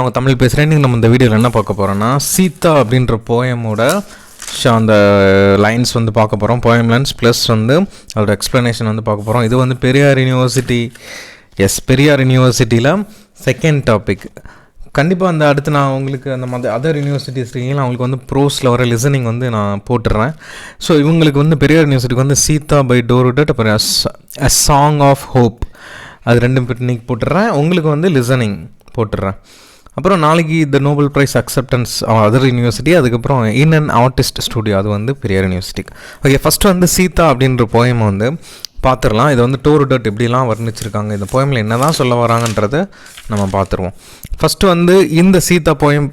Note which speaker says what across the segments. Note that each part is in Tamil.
Speaker 1: அவங்க தமிழ் பேசுகிறேன் நம்ம இந்த வீடியோவில் என்ன பார்க்க போகிறோன்னா சீதா அப்படின்ற போயமோட அந்த லைன்ஸ் வந்து பார்க்க போகிறோம் போயம் லைன்ஸ் ப்ளஸ் வந்து அதோட எக்ஸ்ப்ளனேஷன் வந்து பார்க்க போகிறோம் இது வந்து பெரியார் யூனிவர்சிட்டி எஸ் பெரியார் யூனிவர்சிட்டியில் செகண்ட் டாபிக் கண்டிப்பாக அந்த அடுத்து நான் உங்களுக்கு அந்த மாதிரி அதர் யூனிவர்சிட்டிஸ்லாம் அவங்களுக்கு வந்து ப்ரோஸில் வர லிசனிங் வந்து நான் போட்டுடுறேன் ஸோ இவங்களுக்கு வந்து பெரியார் யூனிவர்சிட்டிக்கு வந்து சீதா பை டோர் விட்டு அப்புறம் அ சாங் ஆஃப் ஹோப் அது ரெண்டும் இன்னைக்கு போட்டுடுறேன் உங்களுக்கு வந்து லிசனிங் போட்டுடுறேன் அப்புறம் நாளைக்கு இந்த Nobel prize acceptance other university அதுக்கப்புறம் இன் அண்ட் ஆர்டிஸ்ட் ஸ்டூடியோ அது வந்து பெரியார் யூனிவர்சிட்டி ஓகே ஃபஸ்ட்டு வந்து சீதா அப்படின்ற போயம் வந்து பார்த்துடலாம் இதை வந்து டோர் டட் இப்படிலாம் வர்ணிச்சிருக்காங்க இந்த போயமில் என்ன தான் சொல்ல வராங்கன்றதை நம்ம பார்த்துருவோம் ஃபஸ்ட்டு வந்து இந்த சீதா போயம்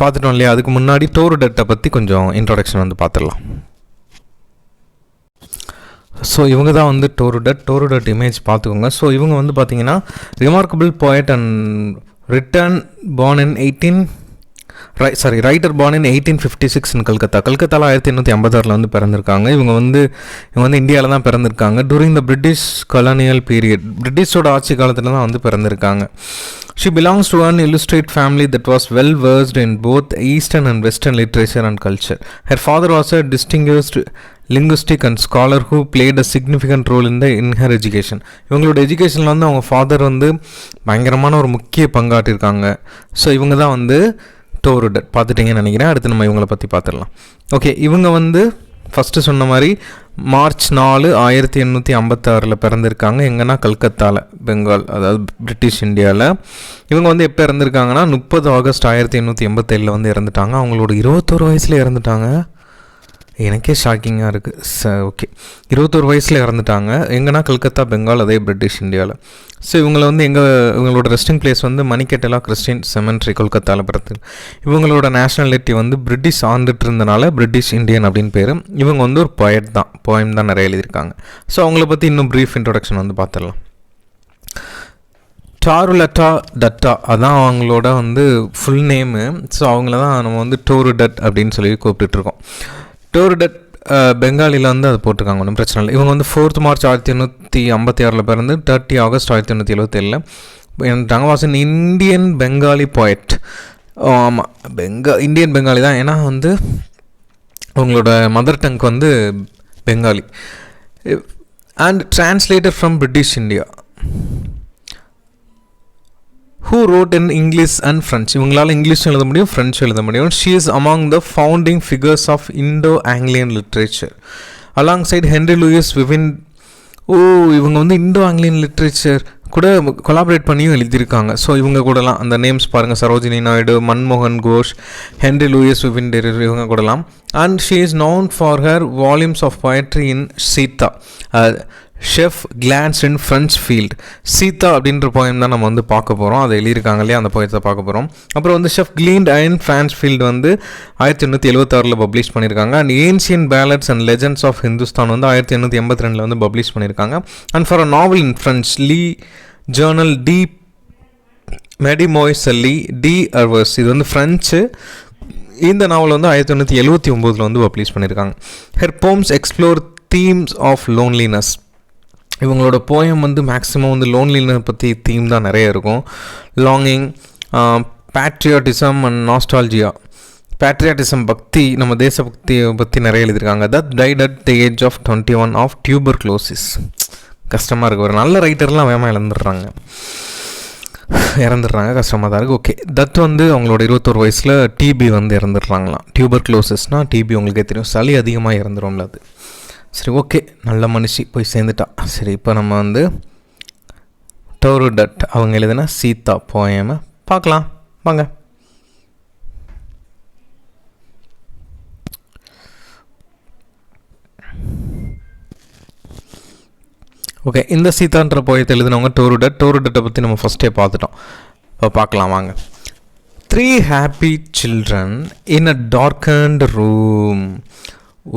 Speaker 1: பார்த்துட்டோம் இல்லையா அதுக்கு முன்னாடி டோர் டட்டை பற்றி கொஞ்சம் இன்ட்ரடக்ஷன் வந்து பார்த்துடலாம் ஸோ இவங்க தான் வந்து டோரு டோருடட் இமேஜ் பார்த்துக்கோங்க ஸோ இவங்க வந்து பார்த்தீங்கன்னா remarkable poet and return born in eighteen ரை sorry writer born in eighteen fifty six in Calcutta கல்கத்தாவில் ஆயிரத்தி எண்ணூற்றி ஐம்பத்தாறில் வந்து பிறந்திருக்காங்க இவங்க வந்து இவங்க வந்து இந்தியாவில் தான் பிறந்திருக்காங்க during the British colonial period பிரிட்டிஷோட ஆட்சி காலத்தில் தான் வந்து பிறந்திருக்காங்க she belongs to an illustrious family that was well versed in both eastern and western literature and culture her father was a distinguished linguistic and scholar who played a significant role in the in education இவங்களோட எஜுகேஷனில் வந்து அவங்க ஃபாதர் வந்து பயங்கரமான ஒரு முக்கிய பங்காட்டிருக்காங்க ஸோ இவங்க தான் வந்து டோருடட் பார்த்துட்டிங்கன்னு நினைக்கிறேன் அடுத்து நம்ம இவங்களை பற்றி பார்த்துடலாம் ஓகே இவங்க வந்து ஃபஸ்ட்டு சொன்ன மாதிரி மார்ச் நாலு ஆயிரத்தி எண்ணூற்றி ஐம்பத்தாறில் பிறந்திருக்காங்க எங்கன்னா கல்கத்தாவில் பெங்கால் அதாவது பிரிட்டிஷ் இந்தியாவில் இவங்க வந்து எப்போ இறந்துருக்காங்கன்னா முப்பது ஆகஸ்ட் ஆயிரத்தி எண்ணூற்றி எண்பத்தேழில் வந்து இறந்துட்டாங்க அவங்களோட இருபத்தோரு வயசில் இறந்துட்டாங்க எனக்கே ஷாக்கிங்காக இருக்குது ச ஓகே இருபத்தோரு வயசில் இறந்துட்டாங்க எங்கன்னா கல்கத்தா பெங்கால் அதே பிரிட்டிஷ் இந்தியாவில் ஸோ இவங்களை வந்து எங்கள் இவங்களோட ரெஸ்டிங் பிளேஸ் வந்து மணிக்கட்டலா கிறிஸ்டின் செமெண்ட்ரி கொல்கத்தாவில் பிறந்து இவங்களோட நேஷனாலிட்டி வந்து பிரிட்டிஷ் ஆண்டுட்டு இருந்தனால பிரிட்டிஷ் இந்தியன் அப்படின்னு பேர் இவங்க வந்து ஒரு பொயட் தான் போயம் தான் நிறைய எழுதியிருக்காங்க ஸோ அவங்கள பற்றி இன்னும் ப்ரீஃப் இன்ட்ரொடக்ஷன் வந்து பார்த்துடலாம் டாருலட்டா டட்டா அதான் அவங்களோட வந்து ஃபுல் நேமு ஸோ அவங்கள தான் நம்ம வந்து டோரு டட் அப்படின்னு சொல்லி கூப்பிட்டுட்ருக்கோம் டோர்டட் பெங்காலியில் uh, வந்து அது போட்டிருக்காங்க ஒன்றும் பிரச்சனை இல்லை இவங்க வந்து ஃபோர்த் மார்ச் ஆயிரத்தி எண்ணூற்றி ஐம்பத்தி ஆறில் பிறந்து தேர்ட்டி ஆகஸ்ட் ஆயிரத்தி எண்ணூற்றி எழுபத்தேழில் ரங்க இந்தியன் பெங்காலி போய்ட் ஆமாம் பெங்கா இந்தியன் பெங்காலி தான் ஏன்னா வந்து உங்களோட மதர் டங்க் வந்து Bengali and translator from British India who wrote in English and French இவங்களால் இங்கிலீஷும் எழுத முடியும் ஃப்ரெஞ்சும் எழுத முடியும் she is among the founding figures of Indo Anglian literature alongside Henry Louis Vivian ஓ இவங்க வந்து இண்டோ ஆங்கிலியன் லிட்ரேச்சர் கூட கொலாபரேட் பண்ணியும் எழுதியிருக்காங்க ஸோ இவங்க கூடலாம் அந்த நேம்ஸ் பாருங்கள் சரோஜினி நாயுடு மன்மோகன் கோஷ் ஹென்ரி லூயிஸ் விவின் டெரிர் இவங்க கூடலாம் and she is known for her volumes of poetry in Sita sheaf gleaned in French fields Sita அப்படின்ற போயம் தான் நம்ம வந்து பார்க்க போகிறோம் அதை எழுதியிருக்காங்க இல்லையா அந்த போயத்தை பார்க்க போகிறோம் அப்புறம் வந்து sheaf clean and France field வந்து ஆயிரத்தி எண்ணூற்றி எழுபத்தாறில் பப்ளிஷ் பண்ணியிருக்காங்க and ancient ballads and legends of Hindustan வந்து ஆயிரத்தி எண்ணூற்றி எண்பத்தி ரெண்டில் வந்து பப்ளிஷ் பண்ணியிருக்காங்க and for a novel in French Le Journal de Mademoiselle de Arvers இது வந்து ஃப்ரெஞ்சு இந்த நாவல் வந்து ஆயிரத்தி எண்ணூற்றி எழுபத்தி ஒம்போதில் வந்து பப்ளிஷ் பண்ணியிருக்காங்க her poems explore themes of loneliness இவங்களோட போயம் வந்து மேக்ஸிமம் வந்து லோன்லின பற்றி தீம் தான் நிறைய இருக்கும் longing patriotism and nostalgia patriotism பக்தி நம்ம தேசபக்தியை பற்றி நிறைய எழுதியிருக்காங்க that died at the age of twenty one of tuberculosis கஷ்டமாக இருக்குது ஒரு நல்ல ரைட்டர்லாம் வேகமாக இழந்துடுறாங்க இறந்துடுறாங்க கஷ்டமாக தான் இருக்குது ஓகே தத் வந்து அவங்களோட இருபத்தோரு வயசில் டிபி வந்து இறந்துடுறாங்களாம் டியூபர் க்ளோசஸ்னால் டிபி உங்களுக்கே தெரியும் சளி அதிகமாக இறந்துடும்ல அது சரி ஓகே நல்ல மனுஷி போய் சேர்ந்துட்டான் சரி இப்போ நம்ம வந்து டோரு டட் அவங்க எழுதுனா சீதா போயம பார்க்கலாம் வாங்க ஓகே இந்த சீதான்ற போயத்தை எழுதினவங்க டோரு டட்டை பற்றி நம்ம ஃபஸ்ட்டே பார்த்துட்டோம் இப்போ பார்க்கலாம் வாங்க three happy children in a darkened room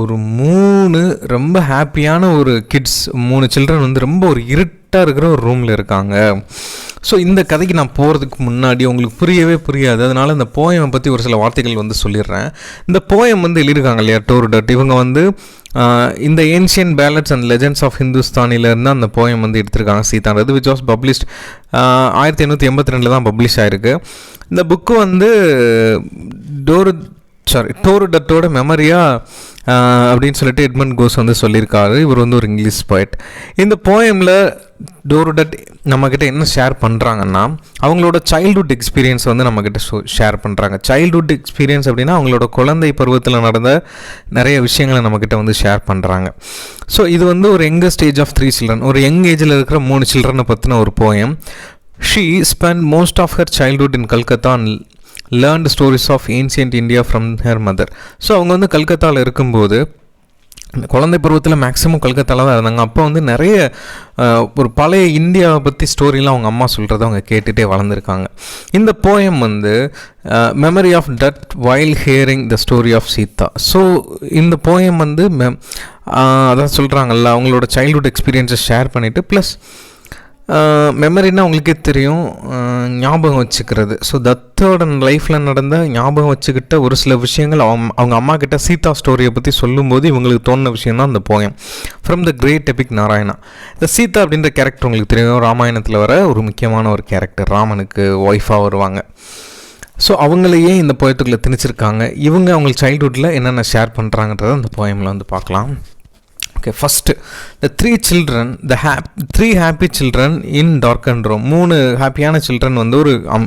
Speaker 1: ஒரு மூணு ரொம்ப ஹாப்பியான ஒரு கிட்ஸ் மூணு சில்ட்ரன் வந்து ரொம்ப ஒரு இருட்டாக இருக்கிற ஒரு ரூமில் இருக்காங்க ஸோ இந்த கதைக்கு நான் போகிறதுக்கு முன்னாடி உங்களுக்கு புரியவே புரியாது அதனால் இந்த போயமை பற்றி ஒரு சில வார்த்தைகள் வந்து சொல்லிடுறேன் இந்த போயம் வந்து எழுதியிருக்காங்க இல்லையா டோர் டட் இவங்க வந்து இந்த ancient ballads and legends of ஹிந்துஸ்தானிலேருந்து அந்த போயம் வந்து எடுத்திருக்காங்க ரது விச் வாஸ் பப்ளிஷ்ட் ஆயிரத்தி எண்ணூற்றி எண்பத்தி ரெண்டில் தான் பப்ளிஷ் ஆகிருக்கு இந்த புக்கு வந்து டோர் சாரி டோர் டட்டோட மெமரியா அப்படின்னு சொல்லிட்டு எட்மண்ட் கோஸ் வந்து சொல்லியிருக்காரு இவர் வந்து ஒரு இங்கிலீஷ் போய்ட் இந்த போயமில் டோருடட் நம்மக்கிட்ட என்ன ஷேர் பண்ணுறாங்கன்னா அவங்களோட சைல்டுஹுட் எக்ஸ்பீரியன்ஸ் வந்து நம்மக்கிட்ட ஷேர் பண்ணுறாங்க சைல்டுஹுட் எக்ஸ்பீரியன்ஸ் அப்படின்னா அவங்களோட குழந்தை பருவத்தில் நடந்த நிறைய விஷயங்களை நம்மக்கிட்ட வந்து ஷேர் பண்ணுறாங்க ஸோ இது வந்து ஒரு younger stage of three children ஒரு யங் ஏஜில் இருக்கிற மூணு சில்ட்ரனை பற்றின ஒரு poem she spend most of her childhood in Calcutta learned stories of ancient India from her mother so அவங்க வந்து கல்கத்தாவில் இருக்கும்போது குழந்தை பருவத்தில் மேக்ஸிமம் கல்கத்தாவில் தான் இருந்தாங்க அப்போ வந்து நிறைய ஒரு பழைய இந்தியாவை பற்றி ஸ்டோரிலாம் அவங்க அம்மா சொல்கிறத அவங்க கேட்டுகிட்டே வளர்ந்துருக்காங்க இந்த போயம் வந்து memory of that while hearing the story of Sita so இந்த போயம் வந்து மெம் அதான் சொல்கிறாங்கல்ல அவங்களோட சைல்டுஹுட் எக்ஸ்பீரியன்ஸை ஷேர் பண்ணிவிட்டு ப்ளஸ் மெமரின்னா உங்களுக்கே தெரியும் ஞாபகம் வச்சுக்கிறது ஸோ தத்தோட லைஃப்பில் நடந்த ஞாபகம் வச்சுக்கிட்ட ஒரு சில விஷயங்கள் அவங்க அவங்க அம்மா கிட்ட சீதா ஸ்டோரியை பற்றி சொல்லும்போது இவங்களுக்கு தோணுன விஷயம் தான் அந்த poem from the great epic Narayana இந்த சீதா அப்படின்ற கேரக்டர் உங்களுக்கு தெரியும் ராமாயணத்தில் வர ஒரு முக்கியமான ஒரு கேரக்டர் ராமனுக்கு ஒய்ஃபாக வருவாங்க ஸோ அவங்களையே இந்த போயத்துக்குள்ளே திணிச்சிருக்காங்க இவங்க அவங்க சைல்டுஹுட்டில் என்னென்ன ஷேர் பண்ணுறாங்கன்றத அந்த போயமில் வந்து பார்க்கலாம் okay first the three children the ஹேப் three happy children in darkened room மூணு ஹாப்பியான சில்ட்ரன் வந்து ஒரு um,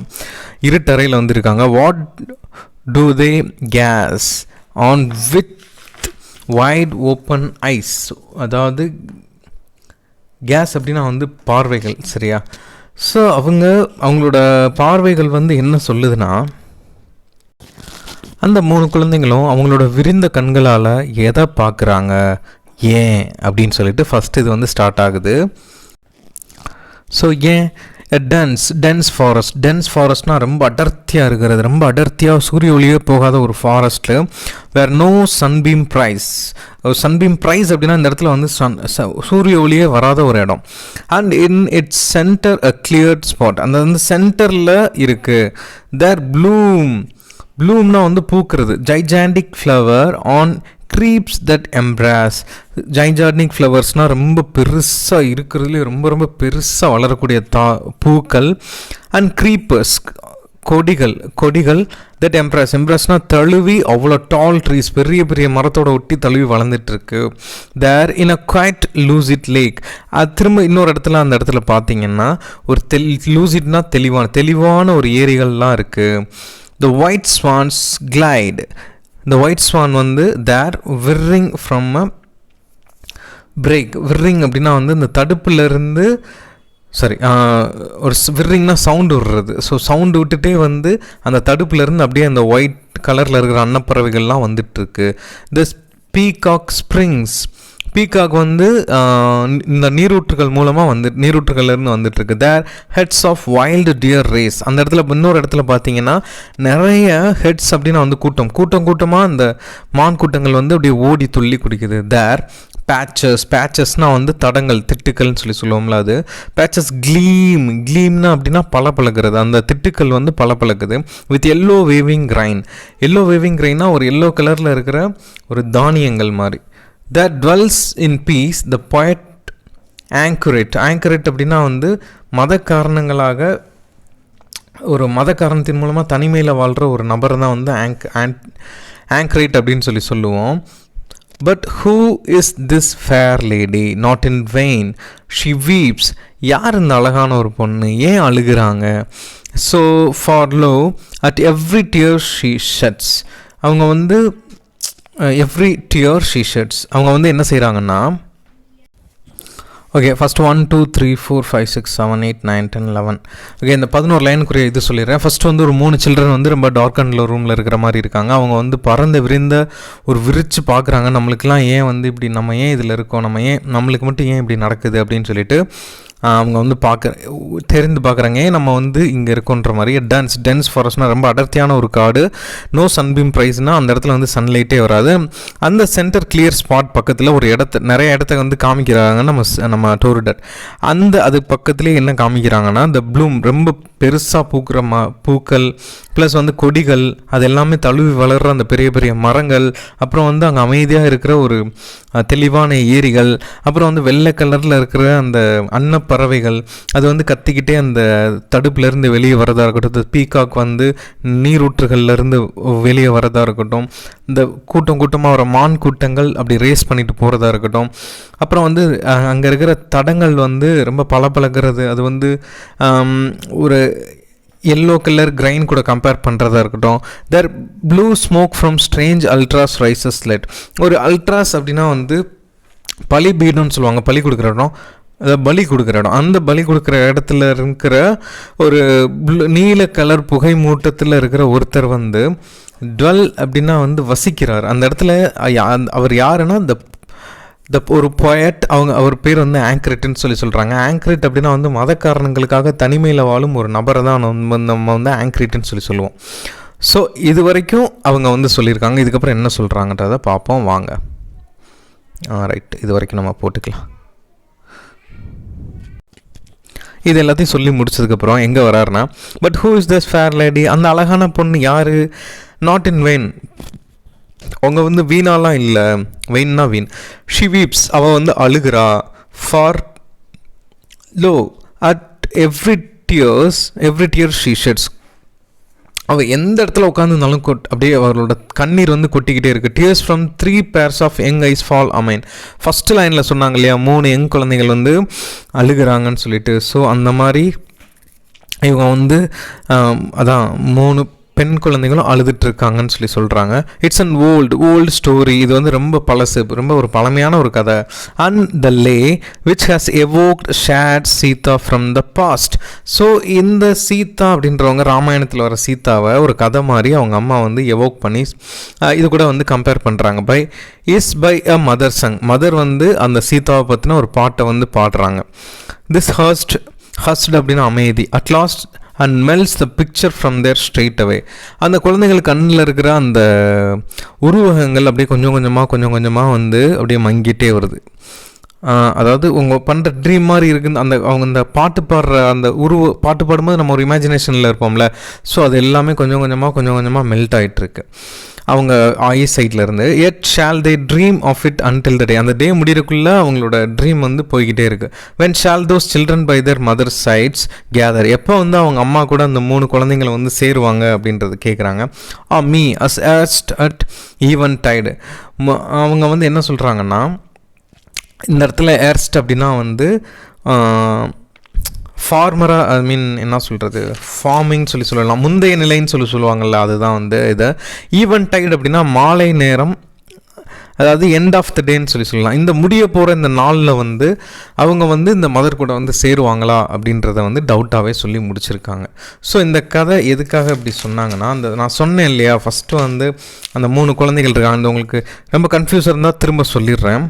Speaker 1: இருட்டறையில் வந்திருக்காங்க what do they gaze on with wide open eyes அதாவது கேஸ் அப்படின்னா வந்து பார்வைகள் சரியா ஸோ அவங்க அவங்களோட பார்வைகள் வந்து என்ன சொல்லுதுன்னா அந்த மூணு குழந்தைங்களும் அவங்களோட விரிந்த கண்களால் எதை பார்க்குறாங்க ஏன் அப்படின்னு சொல்லிட்டு ஃபஸ்ட் இது வந்து ஸ்டார்ட் ஆகுது ஸோ ஏன் டென்ஸ் டென்ஸ் ஃபாரஸ்ட் டென்ஸ் ஃபாரஸ்ட்னால் ரொம்ப அடர்த்தியாக இருக்கிறது ரொம்ப அடர்த்தியாக சூரிய ஒளியே போகாத ஒரு ஃபாரஸ்ட்டில் where no sunbeam price sunbeam price அப்படின்னா இந்த இடத்துல வந்து சன் சூரிய ஒளியே வராத ஒரு இடம் and in its centre a clear spot அந்த வந்து சென்டரில் இருக்குது தேர் ப்ளூம் ப்ளூம்னா வந்து பூக்கிறது gigantic flower on creeps that embrace gigantic ஃப்ளவர்ஸ்னால் ரொம்ப பெருசாக இருக்கிறதுலே ரொம்ப ரொம்ப பெருசாக வளரக்கூடிய தா பூக்கள் அண்ட் க்ரீப்பர்ஸ் கொடிகள் கொடிகள் தட் எம்ப்ராஸ் எம்ப்ராஸ்னால் தழுவி அவ்வளோ டால் ட்ரீஸ் பெரிய பெரிய மரத்தோட ஒட்டி தழுவி வளர்ந்துட்டுருக்கு there in a quiet lucid lake அது திரும்ப இன்னொரு இடத்துல அந்த இடத்துல பார்த்தீங்கன்னா ஒரு தெளி லூசிட்னா தெளிவான தெளிவான ஒரு ஏரிகள்லாம் இருக்குது த ஒயிட் ஸ்வான்ஸ் கிளைடு இந்த ஒயிட் ஸ்வான் வந்து தேர் விர்ரிங் ஃப்ரம் அ பிரேக் விர்ரிங் அப்படின்னா வந்து இந்த தடுப்புலேருந்து சாரி ஒரு விர்ரிங்னா சவுண்டு விடுறது ஸோ சவுண்டு விட்டுட்டே வந்து அந்த தடுப்புலேருந்து அப்படியே அந்த ஒயிட் கலரில் இருக்கிற அன்னப்பறவைகள்லாம் வந்துட்டுருக்கு த பீகாக் ஸ்ப்ரிங்ஸ் பீகாக் வந்து இந்த நீரூற்றுகள் மூலமாக வந்து நீரூற்றுகள்லேருந்து வந்துட்டுருக்கு there heads of wild deer raise அந்த இடத்துல இன்னொரு இடத்துல பார்த்தீங்கன்னா நிறைய ஹெட்ஸ் அப்படின்னு வந்து கூட்டம் கூட்டம் கூட்டமாக அந்த மான் கூட்டங்கள் வந்து அப்படியே ஓடி துள்ளி குடிக்குது தேர் பேச்சஸ் பேச்சஸ்னால் வந்து தடங்கள் திட்டுக்கள்னு சொல்லி சொல்லுவோம்ல அது பேச்சஸ் க்ளீம் க்ளீம்னா அப்படின்னா பழகிறது அந்த திட்டுக்கள் வந்து பழகுது with yellow waving grain yellow waving கிரைன்னா ஒரு எல்லோ கலரில் இருக்கிற ஒரு தானியங்கள் மாதிரி that dwells in peace the poet anchorite anchorite அப்படின்னா வந்து மத காரணங்களாக ஒரு மத காரணத்தின் மூலமாக தனிமையில் வாழ்கிற ஒரு நபர் தான் வந்து ஆங்க் ஆன் ஆங்கரேட் அப்படின்னு சொல்லி சொல்லுவோம் but who is this fair lady not in vain she weeps யார் இந்த அழகான ஒரு பொண்ணு ஏன் அழுகிறாங்க so for lo at every tear she sheds அவங்க வந்து எவ்ரி டியர் ஷீஷர்ட்ஸ் அவங்க வந்து என்ன செய்கிறாங்கன்னா okay first one two three four five six seven eight nine ten eleven okay இந்த பதினோரு லைனுக்குரிய இது சொல்லிடுறேன் ஃபஸ்ட்டு வந்து ஒரு மூணு சில்ட்ரன் வந்து ரொம்ப டார்க் அண்டில் ரூமில் இருக்கிற மாதிரி இருக்காங்க அவங்க வந்து பறந்து விரிந்த ஒரு விரித்து பார்க்குறாங்க நம்மளுக்கெல்லாம் ஏன் வந்து இப்படி நம்ம ஏன் இதில் இருக்கோம் நம்ம ஏன் நம்மளுக்கு மட்டும் ஏன் இப்படி நடக்குது அப்படின்னு சொல்லிட்டு அவங்க வந்து பார்க்க தெரிந்து பார்க்குறாங்க ஏன் நம்ம வந்து இங்கே இருக்கோன்ற மாதிரி டென்ஸ் டென்ஸ் ஃபாரஸ்ட்னால் ரொம்ப அடர்த்தியான ஒரு காடு நோ சன்பீம் ப்ரைஸ்னால் அந்த இடத்துல வந்து சன்லைட்டே வராது அந்த சென்டர் கிளியர் ஸ்பாட் பக்கத்தில் ஒரு இடத்த நிறைய இடத்த வந்து காமிக்கிறாங்க நம்ம நம்ம டோரிடர் அந்த அது பக்கத்துலேயே என்ன காமிக்கிறாங்கன்னா இந்த ப்ளூம் ரொம்ப பெருசாக பூக்கிற ம பூக்கள் ப்ளஸ் வந்து கொடிகள் அது எல்லாமே தழுவி வளர்கிற அந்த பெரிய பெரிய மரங்கள் அப்புறம் வந்து அங்கே அமைதியாக இருக்கிற ஒரு தெளிவான ஏரிகள் அப்புறம் வந்து வெள்ளை கலரில் இருக்கிற அந்த அன்னப்பறவைகள் அது வந்து கத்திக்கிட்டே அந்த தடுப்புலேருந்து வெளியே வரதாக இருக்கட்டும் பீகாக் வந்து நீரூற்றுகள்லேருந்து வெளியே வரதாக இருக்கட்டும் இந்த கூட்டம் கூட்டமாக வர மான் கூட்டங்கள் அப்படி ரேஸ் பண்ணிட்டு போகிறதா இருக்கட்டும் அப்புறம் வந்து அங்கே இருக்கிற தடங்கள் வந்து ரொம்ப பளபளக்கிறது அது வந்து ஒரு எல்லோ கலர் கிரைன் கூட கம்பேர் பண்ணுறதா இருக்கட்டும் there blue smoke from strange altars rises light ஒரு அல்ட்ராஸ் அப்படின்னா வந்து பலி பீடுன்னு சொல்லுவாங்க பலி கொடுக்குற இடம் அதை பலி கொடுக்குற இடம் அந்த பலி கொடுக்குற இடத்துல இருக்கிற ஒரு நீல கலர் புகை மூட்டத்தில் இருக்கிற ஒருத்தர் வந்து டுவெல் அப்படின்னா வந்து வசிக்கிறார் அந்த இடத்துல அவர் யாருன்னா இந்த த ஒரு பொயட் அவங்க அவர் பேர் வந்து ஆங்க்ரெட்னு சொல்லி சொல்கிறாங்க ஆங்க்ரெட் அப்படின்னா வந்து மத காரணங்களுக்காக தனிமையில் வாழும் ஒரு நபரை தான் நம்ம நம்ம வந்து ஆங்க்ரெட்னு சொல்லி சொல்லுவோம் ஸோ இது வரைக்கும் அவங்க வந்து சொல்லியிருக்காங்க இதுக்கப்புறம் என்ன சொல்கிறாங்கன்றத பார்ப்போம் வாங்க ஆ ரைட் இது வரைக்கும் நம்ம போட்டுக்கலாம் இது எல்லாத்தையும் சொல்லி முடிச்சதுக்கப்புறம் எங்கே வராருனா but who is this fair lady அந்த அழகான பொண்ணு யார் நாட் இன் வெயின் அவங்க வந்து வீணாலாம் இல்லை வெயின்னா வீண் ஷிவீப்ஸ் அவள் வந்து அழுகிறா for lo at every tears every tear she sheds அவள் எந்த இடத்துல உட்காந்துருந்தாலும் கொட் அப்படியே அவளோட கண்ணீர் வந்து கொட்டிக்கிட்டே இருக்குது tears from three pairs of young eyes fall amain first லைனில் சொன்னாங்க இல்லையா மூணு யங் குழந்தைகள் வந்து அழுகிறாங்கன்னு சொல்லிட்டு ஸோ அந்த மாதிரி இவங்க வந்து அதான் மூணு பெண் குழந்தைகளும் அழுதுட்டு இருக்காங்கன்னு சொல்லி சொல்கிறாங்க it's an old old story இது வந்து ரொம்ப பழசு ரொம்ப ஒரு பழமையான ஒரு கதை and the lay which has evoked shade Sita from the past so இந்த சீதா அப்படின்றவங்க ராமாயணத்தில் வர சீதாவை ஒரு கதை மாதிரி அவங்க அம்மா வந்து எவோக் பண்ணி இது கூட வந்து கம்பேர் பண்ணுறாங்க by is by a mother sung mother வந்து அந்த சீதாவை பற்றின ஒரு பாட்டை வந்து பாடுறாங்க திஸ் ஹர்ஸ்ட் ஹர்ஸ்ட் அப்படின்னா அமைதி at last and melts the picture from their straight away அந்த குழந்தைகள் கண்ணில் இருக்கிற அந்த உருவகங்கள் அப்படியே கொஞ்சம் கொஞ்சமாக கொஞ்சம் கொஞ்சமாக வந்து அப்படியே மங்கிட்டே வருது அதாவது உங்கள் பண்ணுற ட்ரீம் மாதிரி இருக்குது அந்த அவங்க இந்த பாட்டு பாடுற அந்த உருவ பாட்டு பாடும்போது நம்ம ஒரு இமேஜினேஷனில் இருப்போம்ல ஸோ அது எல்லாமே கொஞ்சம் கொஞ்சமாக கொஞ்சம் கொஞ்சமாக மெல்ட் ஆகிட்டுருக்கு அவங்க ஐ சைட்லேருந்து இருந்து yet shall they dream of it until the day அந்த டே முடியறக்குள்ளே அவங்களோட ட்ரீம் வந்து போய்கிட்டே இருக்குது when shall those children by their mother sides gather எப்போ வந்து அவங்க அம்மா கூட அந்த மூணு குழந்தைங்களை வந்து சேருவாங்க அப்படின்றது கேட்குறாங்க ah ah, me as at even tide அவங்க வந்து என்ன சொல்கிறாங்கன்னா இந்த இடத்துல ஏர்ஸ்ட் அப்படின்னா வந்து ஃபார்மராக ஐ மீன் என்ன சொல்கிறது ஃபார்மிங் சொல்லி சொல்லலாம் முந்தைய நிலைன்னு சொல்லி சொல்லுவாங்கள்ல அதுதான் வந்து இதை ஈவன் டைட் அப்படின்னா மாலை நேரம் அதாவது எண்ட் ஆஃப் த டேன்னு சொல்லி சொல்லலாம் இந்த முடிய போகிற இந்த நாளில் வந்து அவங்க வந்து இந்த மதர் கூட வந்து சேருவாங்களா அப்படின்றத வந்து டவுட்டாகவே சொல்லி முடிச்சிருக்காங்க ஸோ இந்த கதை எதுக்காக இப்படி சொன்னாங்கன்னா அந்த நான் சொன்னேன் இல்லையா ஃபஸ்ட்டு வந்து அந்த மூணு குழந்தைகள் இருக்காங்க அந்த உங்களுக்கு ரொம்ப கன்ஃபியூஸ் இருந்தால் திரும்ப சொல்லிடுறேன்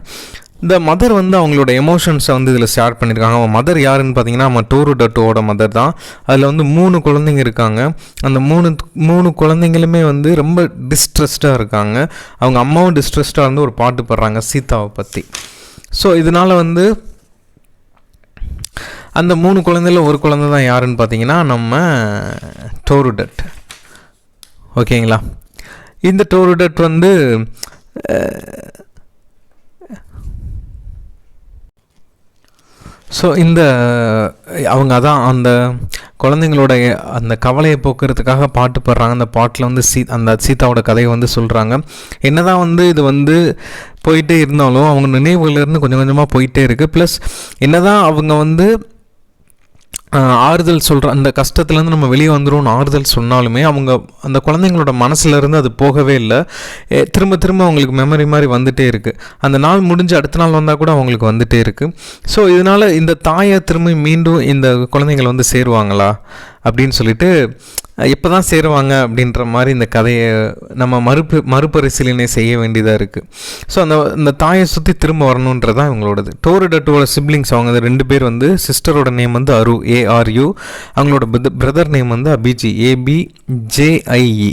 Speaker 1: இந்த மதர் வந்து அவங்களோட எமோஷன்ஸை வந்து இதில் ஷேர் பண்ணியிருக்காங்க அவன் மதர் யாருன்னு பார்த்தீங்கன்னா நம்ம டூரு டட்டுவோட மதர் தான் அதில் வந்து மூணு குழந்தைங்க இருக்காங்க அந்த மூணு மூணு குழந்தைங்களுமே வந்து ரொம்ப டிஸ்ட்ரெஸ்டாக இருக்காங்க அவங்க அம்மாவும் டிஸ்ட்ரெஸ்டாக இருந்து ஒரு பாட்டு பாடுறாங்க சீதாவை பற்றி ஸோ இதனால் வந்து அந்த மூணு குழந்தையில் ஒரு குழந்தை தான் யாருன்னு பார்த்தீங்கன்னா நம்ம டோருடட் ஓகேங்களா இந்த டோருடட் வந்து ஸோ இந்த அவங்க அதான் அந்த குழந்தைங்களோட அந்த கவலையை போக்குறதுக்காக பாட்டு பாடுறாங்க அந்த பாட்டில் வந்து சீ அந்த சீதாவோட கதையை வந்து சொல்கிறாங்க தான் வந்து இது வந்து போயிட்டே இருந்தாலும் அவங்க நினைவுகள்லேருந்து கொஞ்சம் கொஞ்சமாக போயிட்டே இருக்குது ப்ளஸ் தான் அவங்க வந்து ஆறுதல் சொல்கிற அந்த கஷ்டத்துலேருந்து நம்ம வெளியே வந்துடும்னு ஆறுதல் சொன்னாலுமே அவங்க அந்த குழந்தைங்களோட மனசுலேருந்து அது போகவே இல்லை திரும்ப திரும்ப அவங்களுக்கு மெமரி மாதிரி வந்துகிட்டே இருக்குது அந்த நாள் முடிஞ்சு அடுத்த நாள் வந்தால் கூட அவங்களுக்கு வந்துகிட்டே இருக்குது ஸோ இதனால் இந்த தாயை திரும்ப மீண்டும் இந்த குழந்தைங்களை வந்து சேருவாங்களா அப்படின்னு சொல்லிட்டு இப்போ தான் சேருவாங்க அப்படின்ற மாதிரி இந்த கதையை நம்ம மறுப்பு மறுபரிசீலனை செய்ய வேண்டியதாக இருக்குது ஸோ அந்த இந்த தாயை சுற்றி திரும்ப வரணுன்றதான் இவங்களோடது டோரு டட்டோட சிப்ளிங்ஸ் அவங்க ரெண்டு பேர் வந்து சிஸ்டரோட நேம் வந்து அரு ஏஆர்யூ அவங்களோட பிரதர் நேம் வந்து அபிஜி ஏபி ஜேஐஇ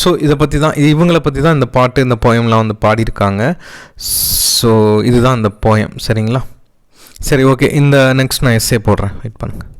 Speaker 1: ஸோ இதை பற்றி தான் இவங்களை பற்றி தான் இந்த பாட்டு இந்த போயம்லாம் வந்து பாடியிருக்காங்க ஸோ இதுதான் இந்த போயம் சரிங்களா சரி ஓகே இந்த நெக்ஸ்ட் நான் எஸ்ஸே போடுறேன் வெயிட் பண்ணுங்கள்